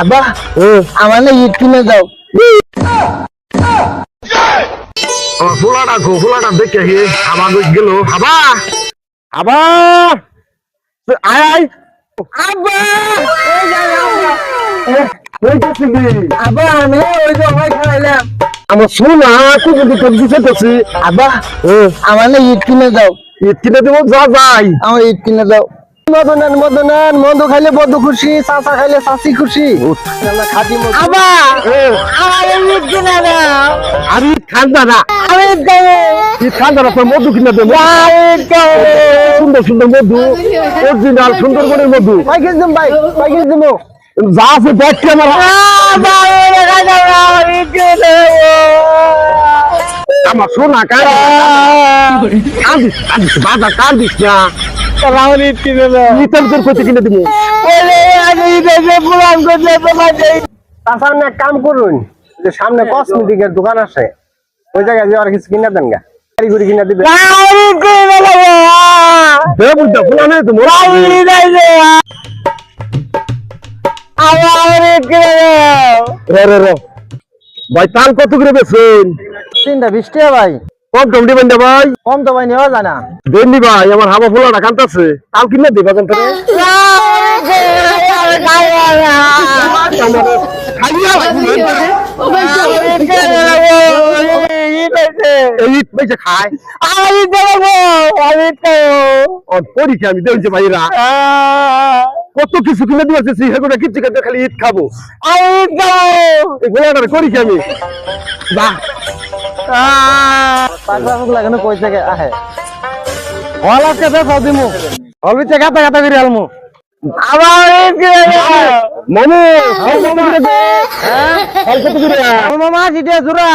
আব্বা আমার না ইট কিনে দাও। আমার ফুলাটা গো ফুলাটা দেখে হে আবার গেল। আয় আয়। কই আমি ওই যে ওই খাইলাম। আমার সোনা আমার না ইট কিনে দাও। ঈদ কিনে দেবো যা যাই। আমার ইট কিনে দাও। মদনান মদনান মধু খাইলে বধ খুশি চাচা খাইলে চাচি খুশি। আমি খান দাদা। আমি খান দাদা তোর মধু কিনে দেবো। সুন্দর সুন্দর মধু। অরিজিনাল সুন্দরবনের মধু। ভাই কিনে ভাই ভাই কিনে যা আছে দেখছি আমার। আমার সোনা কান্দিস কান্দিস বাবা কান্দিস না। রাহুল ইট কিনে দেবো। এক কাম করুন যে সামনে কসমেটিকের দোকান আছে। ওই জায়গায় যে আর কিছু কিনে দেন গা। গাড়ি গুড়ি কিনে দিবে ভাই তাল কত করে বেছেন তিনটা বিশ টাকা ভাই। কম কম দিবেন না ভাই। কম তো ভাই নেওয়া যায় না। দেননি ভাই আমার হাবা ফুলাটা কান্তাছে তাল কিনে দিবা জানতে রে। এই ঈদ পয়সা খায়। অন পরীক্ষা আমি দেখছি ভাইরা। কত কিছু কিনে দিয়েছে সেগুলো কিচ্ছু খেতে খালি ঈদ খাব। এই গোলাটা করি আমি? বাহ। লাগানো কই থেকে আহে। হল আজকে তো সব দিমু। হল বিচ্ছে গাতা গাতা করে আলমু। মামু এই মামু কিনে কত করে মামা জিতে জুরা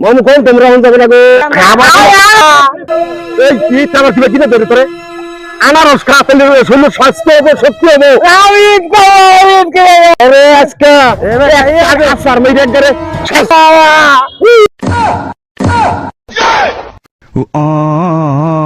মামু কোন তোমরা হন যাবে না গো খাবার এই ঈদ আমার কিবা কিনে ধরে তোরে আনারস খা তাহলে শরীর স্বাস্থ্য হবে শক্তি হবে। আজকে। আসার মেরে একবারে Oh,